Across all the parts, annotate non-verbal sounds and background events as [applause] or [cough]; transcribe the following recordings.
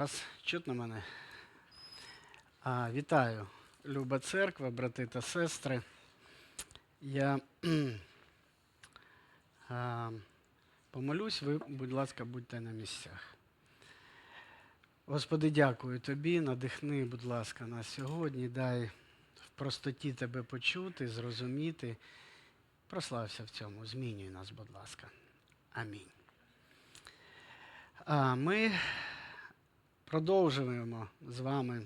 Вас чутно мене? А, вітаю, люба церква, брати та сестри. Я [clears throat] а, помолюсь, ви, будь ласка, будьте на місцях. Господи, дякую тобі, надихни, будь ласка, нас сьогодні. Дай в простоті тебе почути, зрозуміти. Прослався в цьому. Змінюй нас, будь ласка. Амінь. А, ми продовжуємо з вами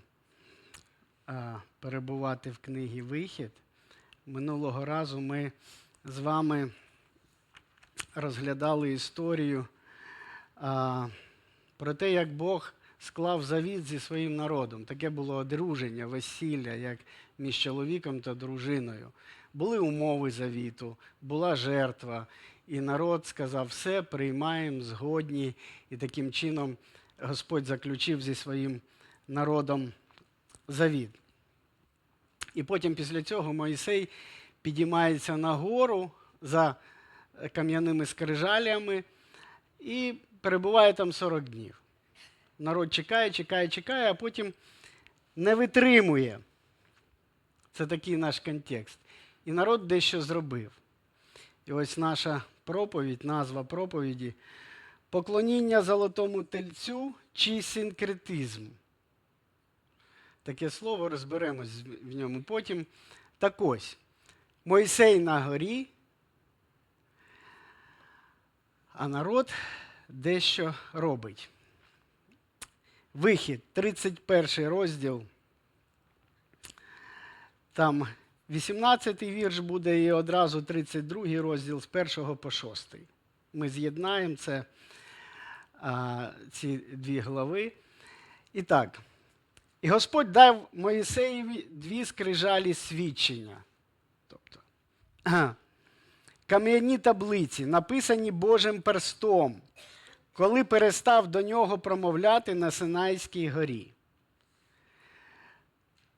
а, перебувати в книгі Вихід. Минулого разу ми з вами розглядали історію а, про те, як Бог склав завіт зі своїм народом. Таке було одруження, весілля, як між чоловіком та дружиною. Були умови завіту, була жертва, і народ сказав: все, приймаємо, згодні. І таким чином Господь заключив зі своїм народом завіт. І потім після цього Моїсей підіймається на гору за кам'яними скрижалями і перебуває там 40 днів. Народ чекає, чекає, чекає, а потім не витримує. Це такий наш контекст. І народ дещо зробив. І ось наша проповідь, назва проповіді Поклоніння золотому тельцю чи синкретизм. Таке слово розберемось в ньому потім. Так ось, Мойсей на горі, а народ дещо робить. Вихід, 31 розділ. Там 18 вірш буде і одразу 32 розділ з 1 по 6. Ми з'єднаємо це, ці дві глави. І так. І Господь дав Моїсеєві дві скрижалі свідчення. Тобто, кам'яні таблиці, написані Божим перстом, коли перестав до нього промовляти на Синайській горі.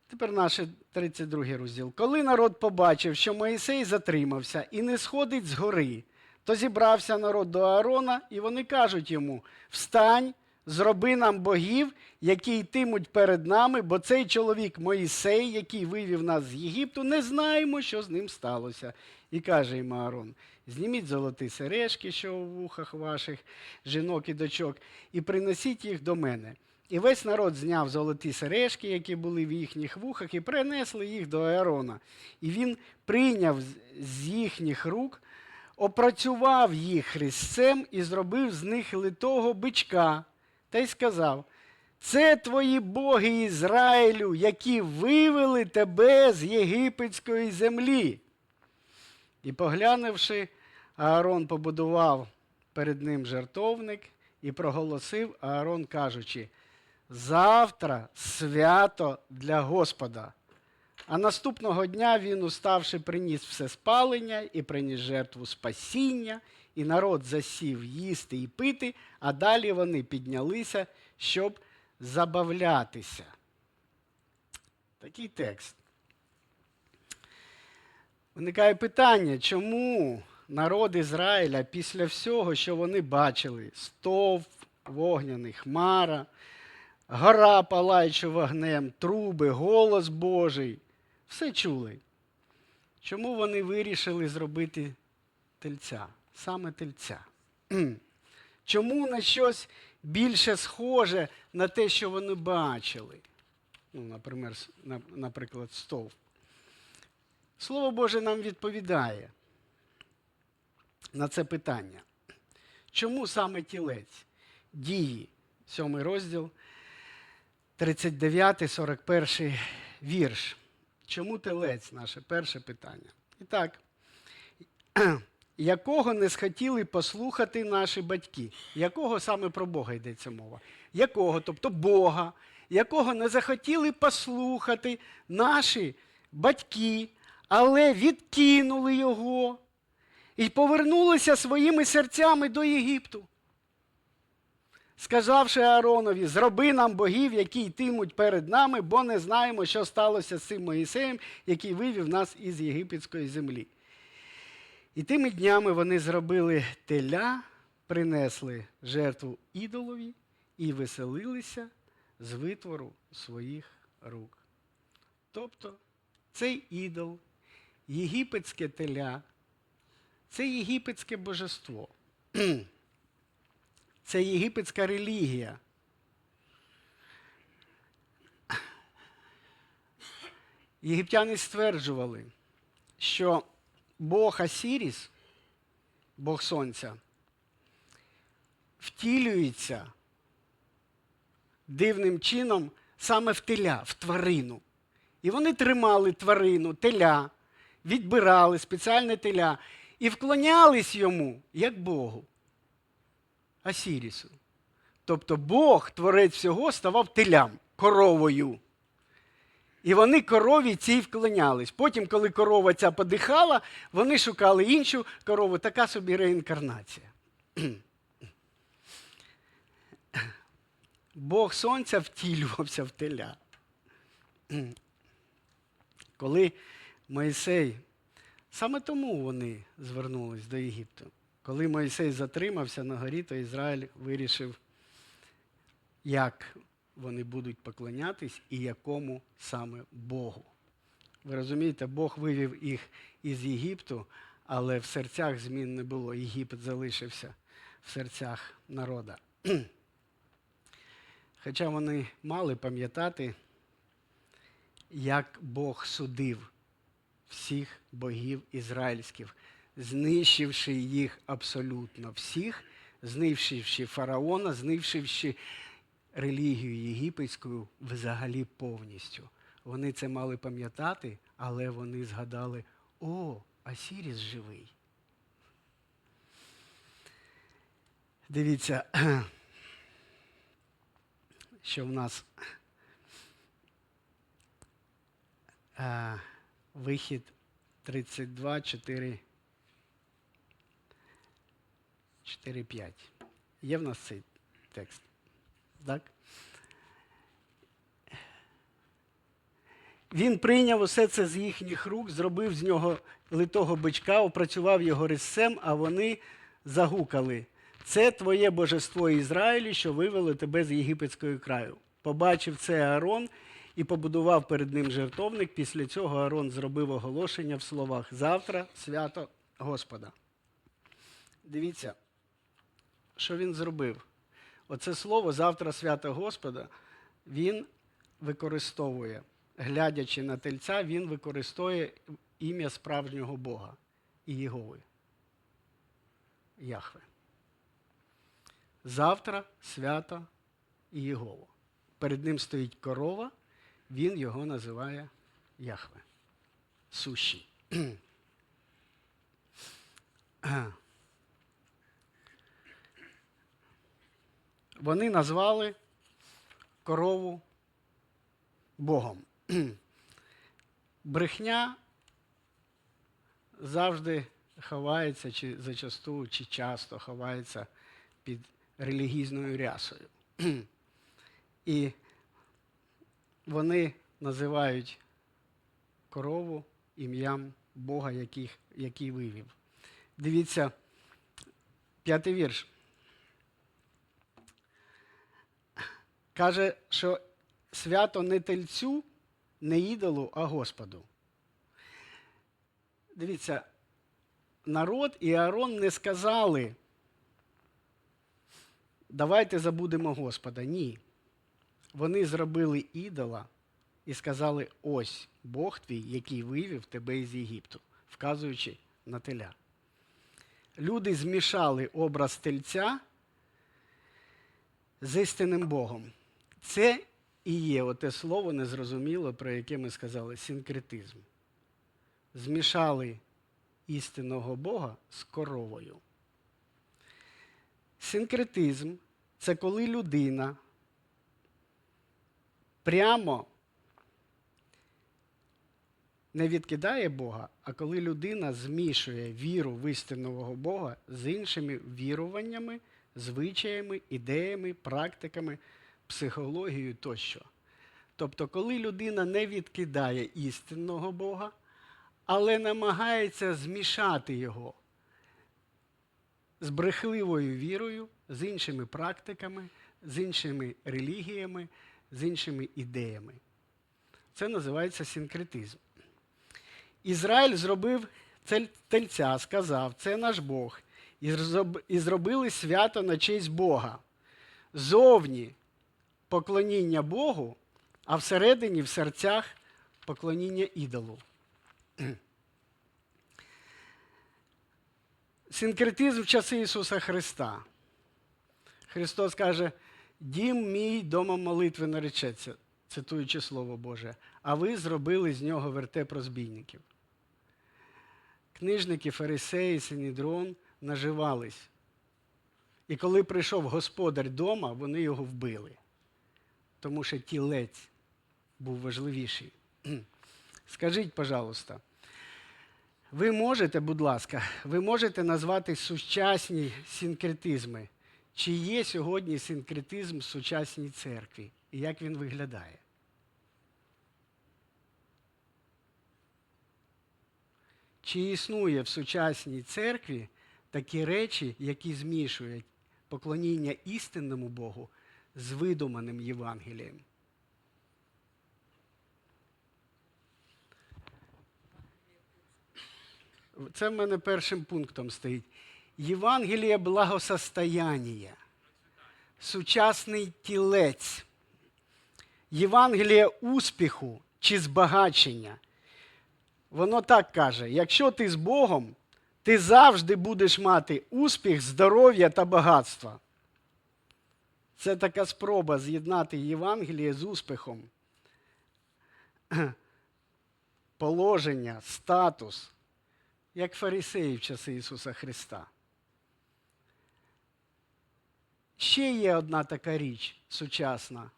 Тепер наш 32 розділ. Коли народ побачив, що Моїсей затримався і не сходить з гори, то зібрався народ до Аарона, і вони кажуть йому: Встань, зроби нам богів, які йтимуть перед нами, бо цей чоловік Моїсей, який вивів нас з Єгипту, не знаємо, що з ним сталося. І каже йому Аарон: зніміть золоті сережки, що у вухах ваших жінок і дочок, і принесіть їх до мене. І весь народ зняв золоті сережки, які були в їхніх вухах, і принесли їх до Аарона. І він прийняв з- з їхніх рук, опрацював їх хрестцем і зробив з них литого бичка, та й сказав: Це твої боги Ізраїлю, які вивели тебе з єгипетської землі. І поглянувши, Аарон побудував перед ним жертовник і проголосив Аарон, кажучи: Завтра свято для Господа. А наступного дня він, уставши, приніс все спалення і приніс жертву спасіння, і народ засів їсти і пити, а далі вони піднялися, щоб забавлятися. Такий текст. Виникає питання, чому народ Ізраїля після всього, що вони бачили, стовп вогняний, хмара, гора палаюча вогнем, труби, голос Божий, все чули. Чому вони вирішили зробити тельця, саме тельця? Чому на щось більше схоже на те, що вони бачили? Ну, наприклад, стовп. Слово Боже нам відповідає на це питання. Чому саме тілець? Дії, 7 розділ, 39-41 вірш. Чому телець? Наше перше питання. І так, якого не схотіли послухати наші батьки? Якого саме про Бога йдеться мова? Якого? Тобто Бога, якого не захотіли послухати наші батьки, але відкинули його і повернулися своїми серцями до Єгипту сказавши Ааронові, зроби нам богів, які йтимуть перед нами, бо не знаємо, що сталося з цим Моїсеєм, який вивів нас із єгипетської землі. І тими днями вони зробили теля, принесли жертву ідолові і веселилися з витвору своїх рук. Тобто цей ідол, єгипетське теля, це єгипетське божество. [clears throat] Це єгипетська релігія. Єгиптяни стверджували, що Бог Асіріс, Бог Сонця, втілюється дивним чином саме в теля, в тварину. І вони тримали тварину, теля, відбирали спеціальне теля і вклонялись йому як Богу. Асірісу. Тобто Бог, творець всього, ставав телям, коровою. І вони корові цій вклонялись. Потім, коли корова ця подихала, вони шукали іншу корову, така собі реінкарнація. [clears throat] Бог сонця втілювався в теля. Коли Моїсей, саме тому вони звернулись до Єгипту. Коли Моїсей затримався на горі, то Ізраїль вирішив, як вони будуть поклонятись і якому саме Богу. Ви розумієте, Бог вивів їх із Єгипту, але в серцях змін не було. Єгипет залишився в серцях народа. [clears throat] Хоча вони мали пам'ятати, як Бог судив всіх богів ізраїльських, знищивши їх абсолютно всіх, знищивши фараона, знищивши релігію єгипетську взагалі повністю. Вони це мали пам'ятати, але вони згадали: о, Асіріс живий. Дивіться, [clears throat] що в нас а, вихід 32, 4, 4, 5. Є в нас цей текст? Так? Він прийняв усе це з їхніх рук, зробив з нього литого бичка, опрацював його резцем, а вони загукали. Це твоє божество Ізраїлі, що вивело тебе з єгипетської краю. Побачив це Аарон і побудував перед ним жертовник. Після цього Аарон зробив оголошення в словах Завтра свято Господа. Дивіться, що він зробив. Оце слово завтра свято Господа він використовує, глядячи на тельця, він використовує ім'я справжнього Бога і Єгови. Яхве. Завтра свято і Єгово. Перед ним стоїть корова, він його називає Яхве. Сущий. [clears throat] Вони назвали корову Богом. [clears throat] Брехня завжди ховається, чи зачасту, чи часто ховається під релігійною рясою. [clears throat] І вони називають корову ім'ям Бога, яких, який вивів. Дивіться, п'ятий вірш. Каже, що свято не тельцю, не ідолу, а Господу. Дивіться, народ і Аарон не сказали, давайте забудемо Господа. Ні. Вони зробили ідола і сказали: ось Бог твій, який вивів тебе із Єгипту, вказуючи на теля. Люди змішали образ тельця з істинним Богом. Це і є оте слово незрозуміло, про яке ми сказали синкретизм. Змішали істинного Бога з коровою. Синкретизм це коли людина прямо не відкидає Бога, а коли людина змішує віру в істинного Бога з іншими віруваннями, звичаями, ідеями, практиками, психологією тощо. Тобто, коли людина не відкидає істинного Бога, але намагається змішати його з брехливою вірою, з іншими практиками, з іншими релігіями, з іншими ідеями. Це називається синкретизм. Ізраїль зробив тельця, сказав, це наш Бог, і зробили свято на честь Бога. Зовні поклоніння Богу, а всередині, в серцях поклоніння ідолу. Синкретизм в часи Ісуса Христа. Христос каже, дім мій домом молитви наречеться, цитуючи Слово Боже, а ви зробили з нього вертеп розбійників. Книжники, фарисеї, Синідрон наживались. І коли прийшов господар дома, вони його вбили. Тому що тілець був важливіший. [clears throat] Скажіть, пожалуйста, ви можете, будь ласка, ви можете назвати сучасні синкретизми? Чи є сьогодні синкретизм в сучасній церкві? І як він виглядає? Чи існує в сучасній церкві такі речі, які змішують поклоніння істинному Богу з видуманим Євангелієм? Це в мене першим пунктом стоїть. Євангеліє благосостояння, сучасний тілець, Євангеліє успіху чи збагачення. Воно так каже: якщо ти з Богом, ти завжди будеш мати успіх, здоров'я та багатство. Це така спроба з'єднати Євангеліє з успіхом. [clears throat] Положення, статус, як фарисеї в часи Ісуса Христа. Ще є одна така річ сучасна: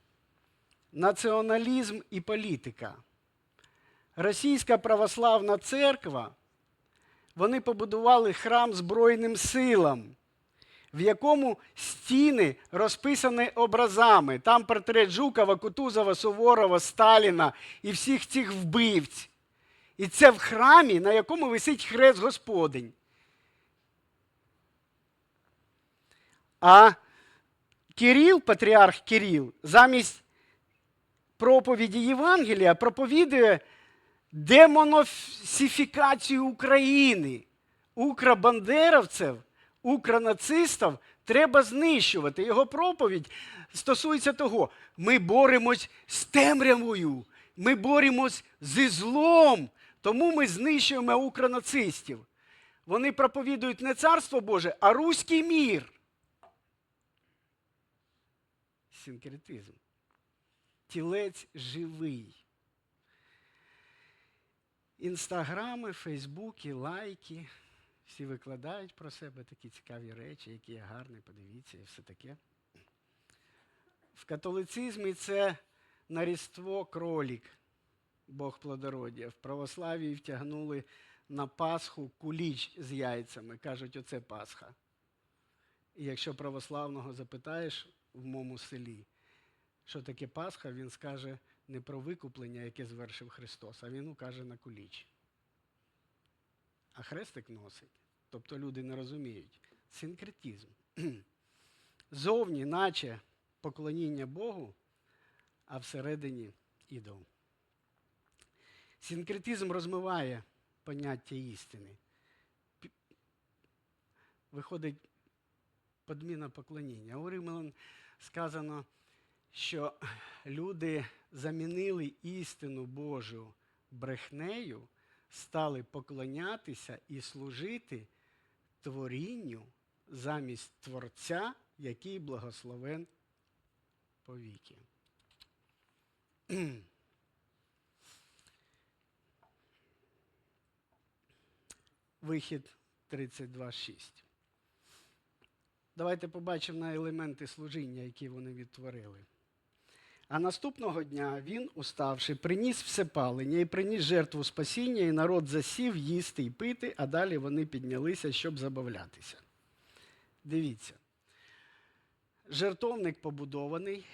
націоналізм і політика. Російська православна церква, вони побудували храм Збройним силам, в якому стіни розписані образами. Там портрет Жукова, Кутузова, Суворова, Сталіна і всіх цих вбивць. І це в храмі, на якому висить хрест Господень. А Кирил, патріарх Кирил, замість проповіді Євангелія проповідує демоносифікацію України. Укробандеровців, укронацистів треба знищувати. Його проповідь стосується того, ми боремось з темрявою, ми боремось зі злом, тому ми знищуємо укронацистів. Вони проповідують не царство Боже, а руський мір. Синкретизм. Тілець живий. Інстаграми, Фейсбуки, лайки. Всі викладають про себе такі цікаві речі, які є гарні, подивіться і все таке. В католицизмі це на Різдво кролік, Бог плодородія. В православії втягнули на Пасху куліч з яйцями. Кажуть, оце Пасха. І якщо православного запитаєш в моєму селі, що таке Пасха, він скаже не про викуплення, яке звершив Христос, а він укаже на куліч. А хрестик носить. Тобто люди не розуміють. Синкретизм. [clears throat] Зовні, наче поклоніння Богу, а всередині ідол. Синкретизм розмиває поняття істини. Виходить подміна поклоніння. У Римлян сказано, що люди замінили істину Божу брехнею, стали поклонятися і служити творінню замість Творця, який благословен повіки. [clears throat] Вихід 32.6. Давайте побачимо на елементи служіння, які вони відтворили. А наступного дня він, уставши, приніс всепалення і приніс жертву спасіння, і народ засів їсти і пити, а далі вони піднялися, щоб забавлятися. Дивіться. Жертовник побудований,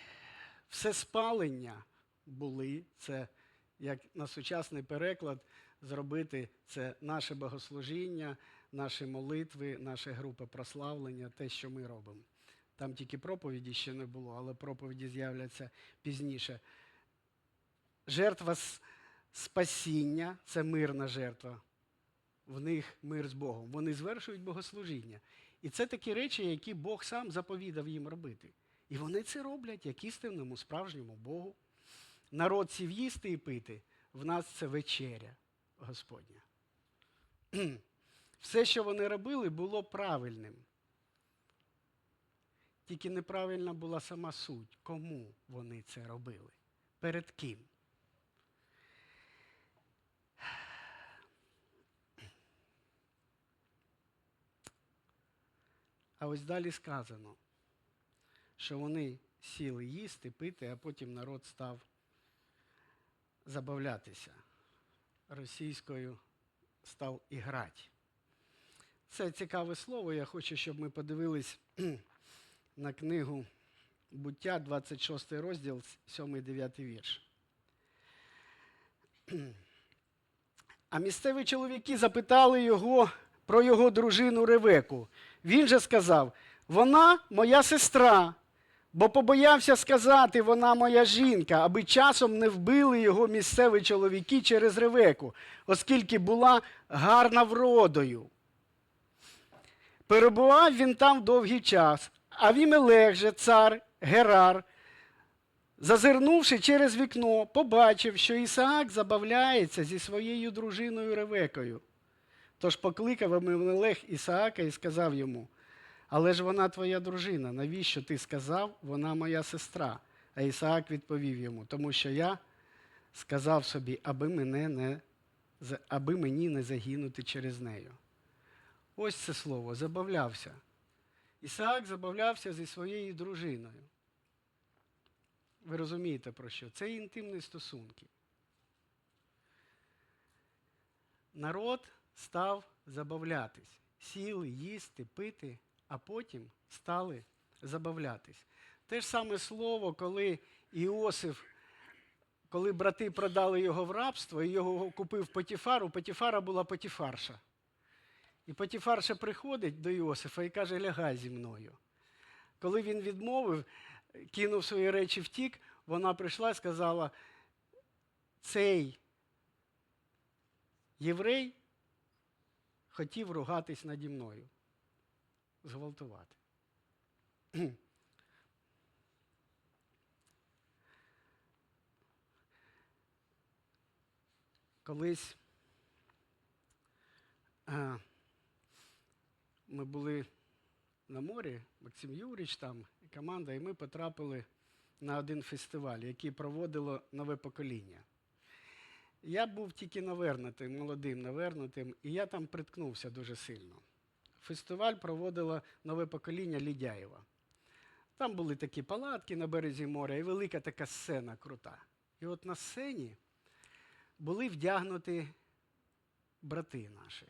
все спалення були, це як на сучасний переклад зробити це наше богослужіння, наші молитви, наша група прославлення, те, що ми робимо. Там тільки проповіді ще не було, але проповіді з'являться пізніше. Жертва спасіння це мирна жертва. В них мир з Богом. Вони звершують богослужіння. І це такі речі, які Бог сам заповідав їм робити. І вони це роблять як істинному справжньому Богу. Народ сів їсти і пити. В нас це вечеря Господня. [clears throat] Все, що вони робили, було правильним. Тільки неправильна була сама суть, кому вони це робили, перед ким. А ось далі сказано, що вони сіли їсти, пити, а потім народ став забавлятися. Російською став іграти. Це цікаве слово. Я хочу, щоб ми подивились на книгу Буття, 26 розділ, 7-9 вірш. А місцеві чоловіки запитали його про його дружину Ревеку. Він же сказав: вона моя сестра, бо побоявся сказати, вона моя жінка, аби часом не вбили його місцеві чоловіки через Ревеку, оскільки була гарна вродою. Перебував він там довгий час, а Вімелех же, цар Герар, зазирнувши через вікно, побачив, що Ісаак забавляється зі своєю дружиною Ревекою. Тож покликав Авімелех Ісаака і сказав йому: Але ж вона твоя дружина, навіщо ти сказав, вона моя сестра? А Ісаак відповів йому, тому що я сказав собі, аби, мене не, аби мені не загинути через нею. Ось це слово забавлявся. Ісаак забавлявся зі своєю дружиною. Ви розумієте про що? Це інтимні стосунки. Народ став забавлятись, сіли їсти, пити, а потім стали забавлятись. Те ж саме слово, коли Іосиф, коли брати продали його в рабство і його купив Потіфар, у Потіфара була Потіфарша. І Потіфарша приходить до Іосифа і каже, лягай зі мною. Коли він відмовив, кинув свої речі втік, вона прийшла і сказала, цей єврей хотів ругатись наді мною, зґвалтувати. Колись а, ми були на морі, Максим Юріч там, і команда, і ми потрапили на один фестиваль, який проводило нове покоління. Я був тільки навернутим, молодим навернутим, і я там приткнувся дуже сильно. Фестиваль проводило нове покоління Лідяєва. Там були такі палатки на березі моря і велика така сцена крута. І от на сцені були вдягнуті брати наші,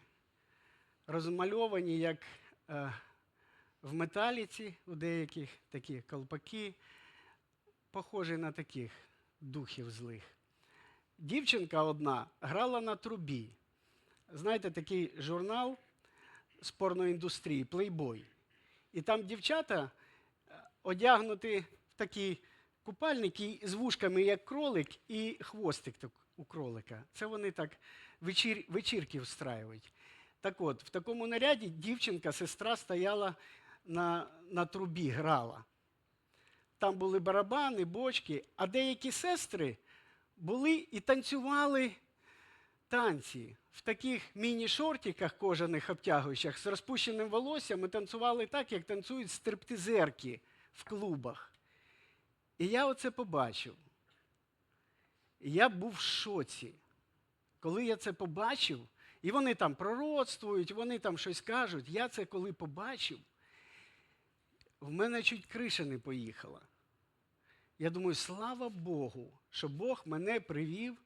розмальовані як е, в металіці у деяких такі колпаки, похожі на таких духів злих. Дівчинка одна грала на трубі. Знаєте, такий журнал з порноіндустрії Playboy. І там дівчата е, одягнуті в такі купальники з вушками, як кролик, і хвостик у кролика. Це вони так вечір, вечірки встраюють. Так от, в такому наряді дівчинка, сестра стояла на, на трубі, грала. Там були барабани, бочки, а деякі сестри були і танцювали танці в таких міні-шортиках кожаних обтягуючих з розпущеним волоссям і танцювали так, як танцюють стриптизерки в клубах. І я оце побачив. Я був в шоці. Коли я це побачив, і вони там пророцтвують, вони там щось кажуть, я це коли побачив, в мене чуть криша не поїхала. Я думаю, слава Богу, що Бог мене привів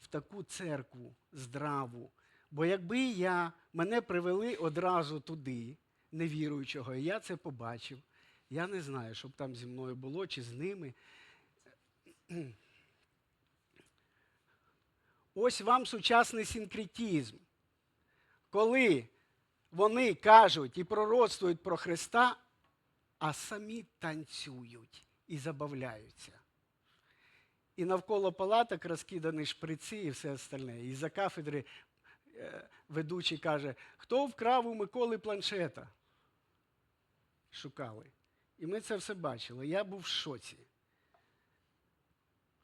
в таку церкву здраву. Бо якби я, мене привели одразу туди, невіруючого, і я це побачив, я не знаю, що б там зі мною було чи з ними. Ось вам сучасний синкретізм. Коли вони кажуть і пророцтвують про Христа, а а самі танцюють і забавляються. І навколо палаток розкидані шприці і все остальне. І за кафедри е, ведучий каже, хто вкрав у Миколи планшета? Шукали. І ми це все бачили. Я був в шоці.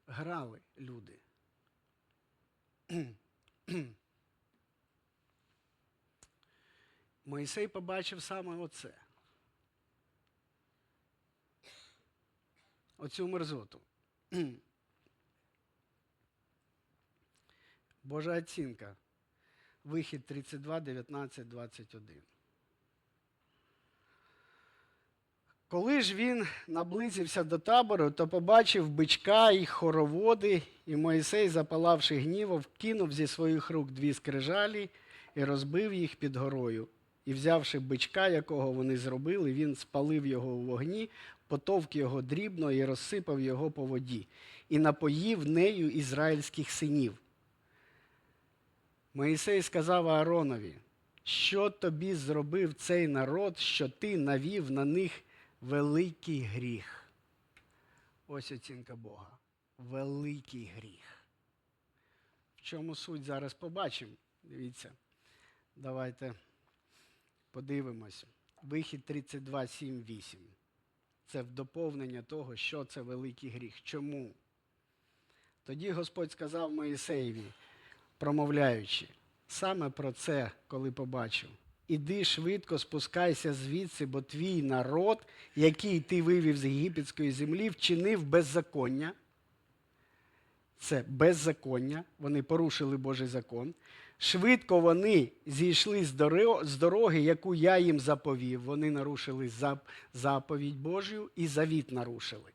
Грали люди. Моїсей побачив саме оце. Оцю мерзоту. [clears throat] Божа оцінка. Вихід 32, 19, 21. Коли ж він наблизився до табору, то побачив бичка і хороводи, і Моїсей, запалавши гнівом, кинув зі своїх рук дві скрижалі і розбив їх під горою. І, взявши бичка, якого вони зробили, він спалив його у вогні, потовк його дрібно і розсипав його по воді, і напоїв нею ізраїльських синів. Моїсей сказав Ааронові, що тобі зробив цей народ, що ти навів на них великий гріх. Ось оцінка Бога. Великий гріх. В чому суть зараз побачимо? Дивіться. Давайте подивимося. Вихід 32, 7, 8. Це в доповнення того, що це великий гріх. Чому? Тоді Господь сказав Моїсеєві, промовляючи, саме про це, коли побачив. Іди швидко спускайся звідси, бо твій народ, який ти вивів з єгипетської землі, вчинив беззаконня. Це беззаконня, вони порушили Божий закон. Швидко вони зійшли з дороги, яку я їм заповів. Вони нарушили заповідь Божю і завіт нарушили.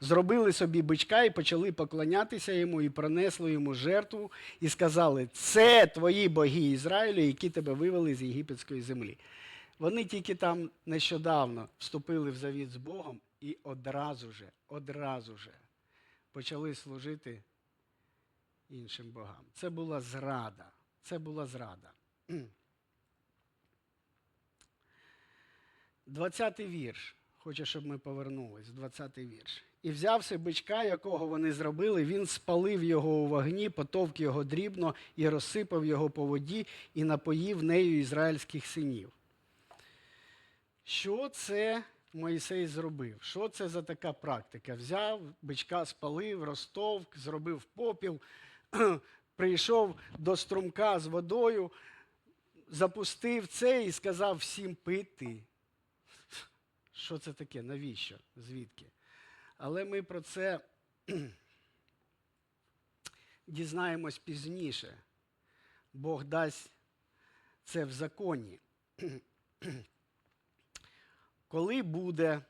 Зробили собі бичка і почали поклонятися йому, і принесли йому жертву, і сказали: це твої боги Ізраїлю, які тебе вивели з єгипетської землі. Вони тільки там нещодавно вступили в завіт з Богом і одразу же, одразу же почали служити іншим богам. Це була зрада. Це була зрада. 20-й вірш. Хочу, щоб ми повернулись. 20-й вірш. І взявши бичка, якого вони зробили, він спалив його у вогні, потовк його дрібно і розсипав його по воді і напоїв нею ізраїльських синів. Що це Моїсей зробив? Що це за така практика? Взяв, бичка спалив, розтовк, зробив попіл, прийшов до струмка з водою, запустив це і сказав всім пити. Що це таке? Навіщо? Звідки? Але ми про це [clears throat] дізнаємось пізніше. Бог дасть це в законі. [clears throat] Коли буде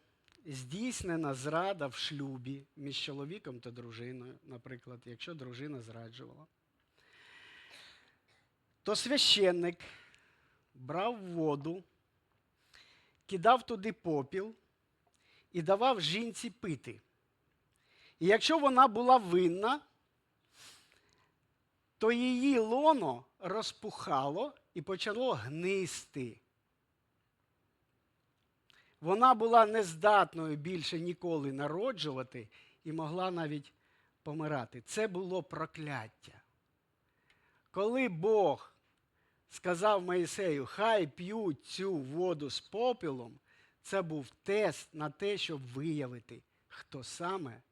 здійснена зрада в шлюбі між чоловіком та дружиною, наприклад, якщо дружина зраджувала, то священник брав воду, кидав туди попіл і давав жінці пити. І якщо вона була винна, то її лоно розпухало і почало гнисти. Вона була нездатною більше ніколи народжувати і могла навіть помирати. Це було прокляття. Коли Бог сказав Моїсею, хай п'ють цю воду з попілом, це був тест на те, щоб виявити, хто саме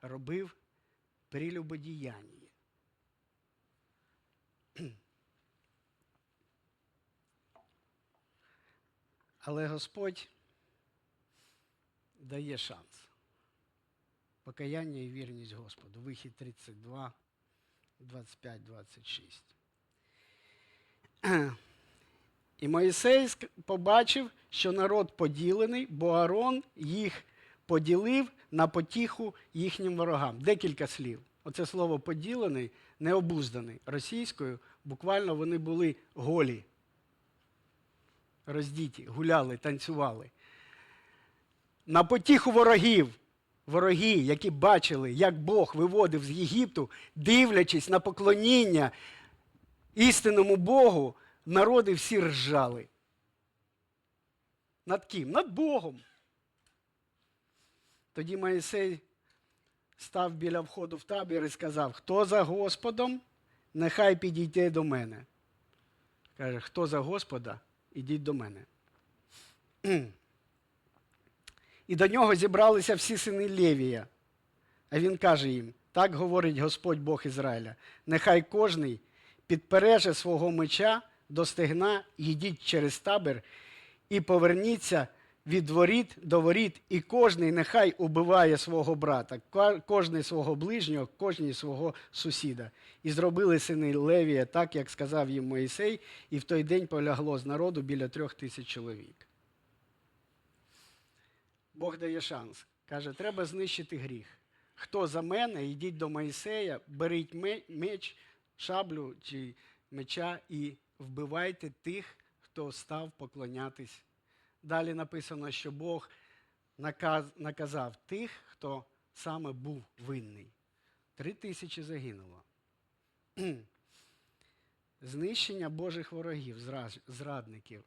робив прелюбодіяння. [clears throat] Але Господь дає шанс. Покаяння і вірність Господу. Вихід 32, 25, 26. І Моїсей побачив, що народ поділений, бо Аарон їх поділив на потіху їхнім ворогам. Декілька слів. Оце слово поділений, необузданий. Російською буквально вони були голі, роздіті, гуляли, танцювали. На потіху ворогів. Вороги, які бачили, як Бог виводив з Єгипту, дивлячись на поклоніння істинному Богу, народи всі ржали. Над ким? Над Богом. Тоді Моїсей став біля входу в табір і сказав: Хто за Господом, нехай підійде до мене. Каже, хто за Господа, ідіть до мене. І до нього зібралися всі сини Левія. А він каже їм: так говорить Господь Бог Ізраїля: нехай кожний підпереже свого меча до стегна, йдіть через табір і поверніться від воріт до воріт, і кожний нехай убиває свого брата, кожний свого ближнього, кожний свого сусіда. І зробили сини Левія так, як сказав їм Моїсей, і в той день полягло з народу біля трьох тисяч чоловік. Бог дає шанс. Каже, треба знищити гріх. Хто за мене, йдіть до Моїсея, беріть меч, шаблю чи меча і вбивайте тих, хто став поклонятись. Далі написано, що Бог наказ, наказав тих, хто саме був винний. Три тисячі загинуло. [clears throat] Знищення Божих ворогів, зрадників.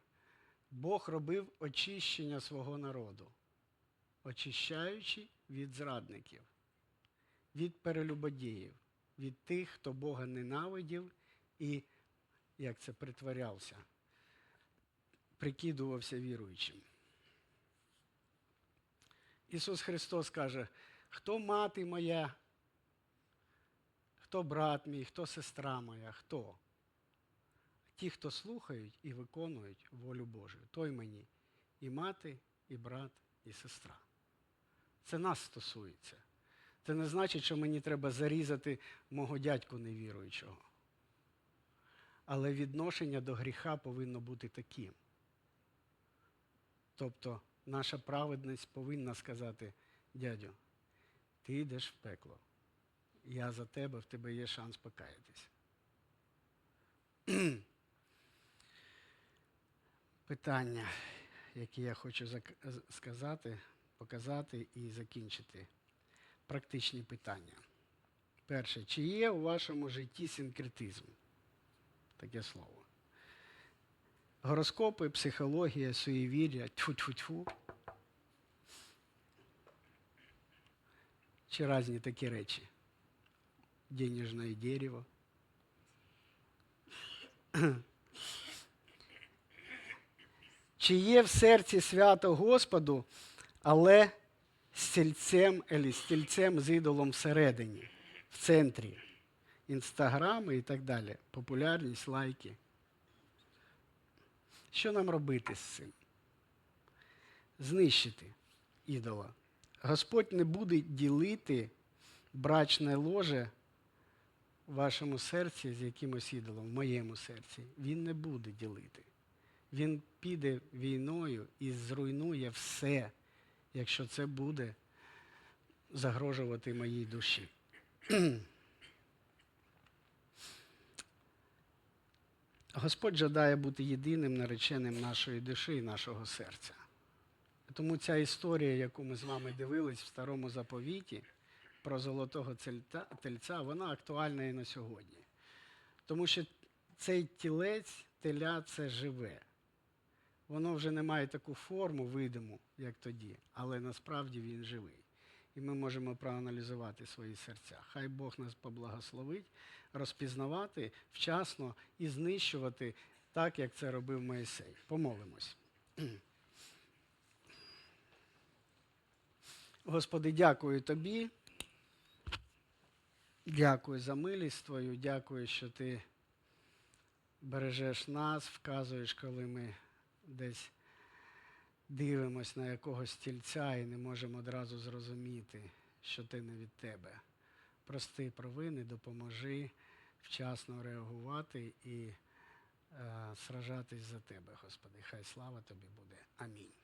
Бог робив очищення свого народу очищаючи від зрадників, від перелюбодіїв, від тих, хто Бога ненавидів і, як це притворявся, прикидувався віруючим. Ісус Христос каже, хто мати моя, хто брат мій, хто сестра моя, хто? Ті, хто слухають і виконують волю Божу, той мені і мати, і брат, і сестра. Це нас стосується. Це не значить, що мені треба зарізати мого дядьку невіруючого. Але відношення до гріха повинно бути таким. Тобто наша праведність повинна сказати, дядю, ти йдеш в пекло. Я за тебе, в тебе є шанс покаятись. [clears throat] Питання, які я хочу сказати, показати і закінчити. Практичні питання. Перше, чи є у вашому житті синкретизм? Таке слово. Гороскопи, психологія, суєвір'я, тьфу-тьфу-тьфу. Чи різні такі речі? Денежне дерево. Чи є в серці свято Господу, але стільцем, стільцем з ідолом всередині, в центрі. Інстаграми і так далі. Популярність, лайки. Що нам робити з цим? Знищити ідола. Господь не буде ділити брачне ложе в вашому серці з якимось ідолом, в моєму серці. Він не буде ділити. Він піде війною і зруйнує все, якщо це буде загрожувати моїй душі. [clears throat] Господь жадає бути єдиним нареченим нашої душі і нашого серця. Тому ця історія, яку ми з вами дивились в старому заповіті про золотого тельця, вона актуальна і на сьогодні. Тому що цей тілець, теля це живе. Воно вже не має таку форму видиму, як тоді, але насправді він живий. І ми можемо проаналізувати свої серця. Хай Бог нас поблагословить, розпізнавати вчасно і знищувати так, як це робив Моїсей. Помолимось. Господи, дякую Тобі. Дякую за милість Твою, дякую, що Ти бережеш нас, вказуєш, коли ми десь дивимось на якогось стільця і не можемо одразу зрозуміти, що ти не від тебе. Прости провини, допоможи вчасно реагувати і е, сражатись за тебе, Господи. Хай слава тобі буде. Амінь.